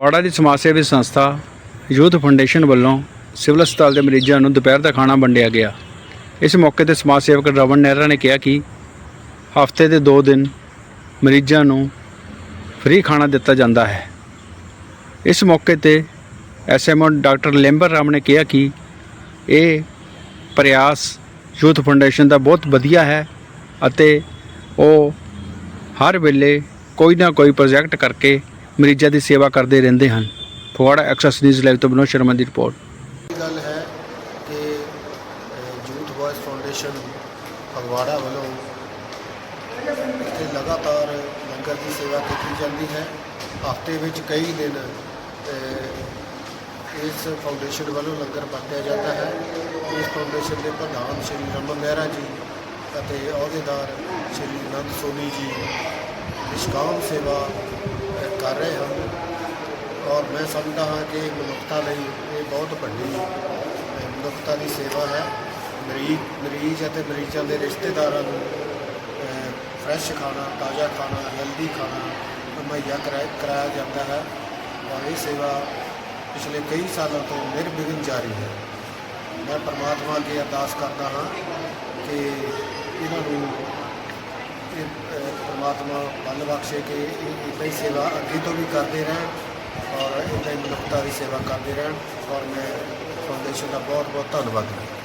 ਵਾੜਾ ਦੀ ਸਮਾਜ ਸੇਵੀ ਸੰਸਥਾ ਯੂਥ ਫਾਊਂਡੇਸ਼ਨ ਵੱਲੋਂ ਸਿਵਲ ਹਸਪਤਾਲ ਦੇ ਮਰੀਜ਼ਾਂ ਨੂੰ ਦੁਪਹਿਰ ਦਾ ਖਾਣਾ ਵੰਡਿਆ ਗਿਆ। ਇਸ ਮੌਕੇ ਤੇ ਸਮਾਜ ਸੇਵਕ ਰਵਣ ਨਹਿਰਾ ਨੇ ਕਿਹਾ ਕਿ ਹਫ਼ਤੇ ਦੇ 2 ਦਿਨ ਮਰੀਜ਼ਾਂ ਨੂੰ ਫ੍ਰੀ ਖਾਣਾ ਦਿੱਤਾ ਜਾਂਦਾ ਹੈ। ਇਸ ਮੌਕੇ ਤੇ ਐਸਐਮਓ ਡਾਕਟਰ ਲੈਂਬਰ ਰਾਮ ਨੇ ਕਿਹਾ ਕਿ ਇਹ ਪ੍ਰਯਾਸ ਯੂਥ ਫਾਊਂਡੇਸ਼ਨ ਦਾ ਬਹੁਤ ਵਧੀਆ ਹੈ ਅਤੇ ਉਹ ਹਰ ਵੇਲੇ ਕੋਈ ਨਾ ਕੋਈ ਪ੍ਰੋਜੈਕਟ ਕਰਕੇ ਮਰੀਜ਼ਾਂ ਦੀ ਸੇਵਾ ਕਰਦੇ ਰਹਿੰਦੇ ਹਨ। ਫਗਵਾੜਾ ਐਕਸੈਸ ਨਿਊਜ਼ ਲਾਈਵ ਤੋਂ ਬਨੋ ਸ਼ਰਮਾ ਦੀ ਰਿਪੋਰਟ। ਗੱਲ ਹੈ ਕਿ ਯੂਥ ਵੌਇਸ ਫਾਊਂਡੇਸ਼ਨ ਫਗਵਾੜਾ ਵੱਲੋਂ ਇੱਥੇ ਲਗਾਤਾਰ ਲੰਗਰ ਦੀ ਸੇਵਾ ਕੀਤੀ ਜਾਂਦੀ ਹੈ। ਹਫ਼ਤੇ ਵਿੱਚ ਕਈ ਦਿਨ ਇਸ ਫਾਊਂਡੇਸ਼ਨ ਵੱਲੋਂ ਲੰਗਰ ਵਰਤਿਆ ਜਾਂਦਾ ਹੈ। ਇਸ ਫਾਊਂਡੇਸ਼ਨ ਦੇ ਪ੍ਰਧਾਨ ਸ਼੍ਰੀ ਰਮਨ ਮਹਿਰਾ ਜੀ ਅਤੇ ਅਹੁਦੇਦਾਰ ਸ਼੍ਰੀ ਨੰਦ ਸੋਨੀ ਜੀ, ਨਿਸ਼ਕਾਮ ਸੇਵਾ ਕਰ ਰਹੇ ਹਾਂ। ਔਰ ਮੈਂ ਸਮਝਦਾ ਹਾਂ ਕਿ ਮਨੁੱਖਤਾ ਲਈ ਇਹ ਬਹੁਤ ਵੱਡੀ ਮਨੁੱਖਤਾ ਦੀ ਸੇਵਾ ਹੈ। ਮਰੀਜ਼ ਮਰੀਜ਼ ਅਤੇ ਮਰੀਜ਼ਾਂ ਦੇ ਰਿਸ਼ਤੇਦਾਰਾਂ ਨੂੰ ਫਰੈਸ਼ ਖਾਣਾ, ਤਾਜ਼ਾ ਖਾਣਾ ਹੈਲਦੀ ਖਾਣਾ ਮੁਹੱਈਆ ਕਰਾਇਆ ਕਰਾਇਆ ਜਾਂਦਾ ਹੈ। ਔਰ ਇਹ ਸੇਵਾ ਪਿਛਲੇ ਕਈ ਸਾਲਾਂ ਤੋਂ ਨਿਰਵਿਘਨ ਜਾਰੀ ਹੈ। ਮੈਂ ਪਰਮਾਤਮਾ ਅੱਗੇ ਅਰਦਾਸ ਕਰਦਾ ਹਾਂ ਕਿ ਇਹਨਾਂ ਨੂੰ ਪ੍ਰਮਾਤਮਾ ਬਲ ਬਖਸ਼ੇ ਕਿ ਇਹ ਹੀ ਸੇਵਾ ਅੱਗੇ ਤੋਂ ਵੀ ਕਰਦੇ ਰਹਿਣ ਔਰ ਇੱਦਾਂ ਹੀ ਮਨੁੱਖਤਾ ਦੀ ਸੇਵਾ ਕਰਦੇ ਰਹਿਣ ਔਰ ਮੈਂ ਫਾਊਂਡੇਸ਼ਨ ਦਾ ਬਹੁਤ ਬਹੁਤ ਧੰਨਵਾਦ ਕਰਦਾ।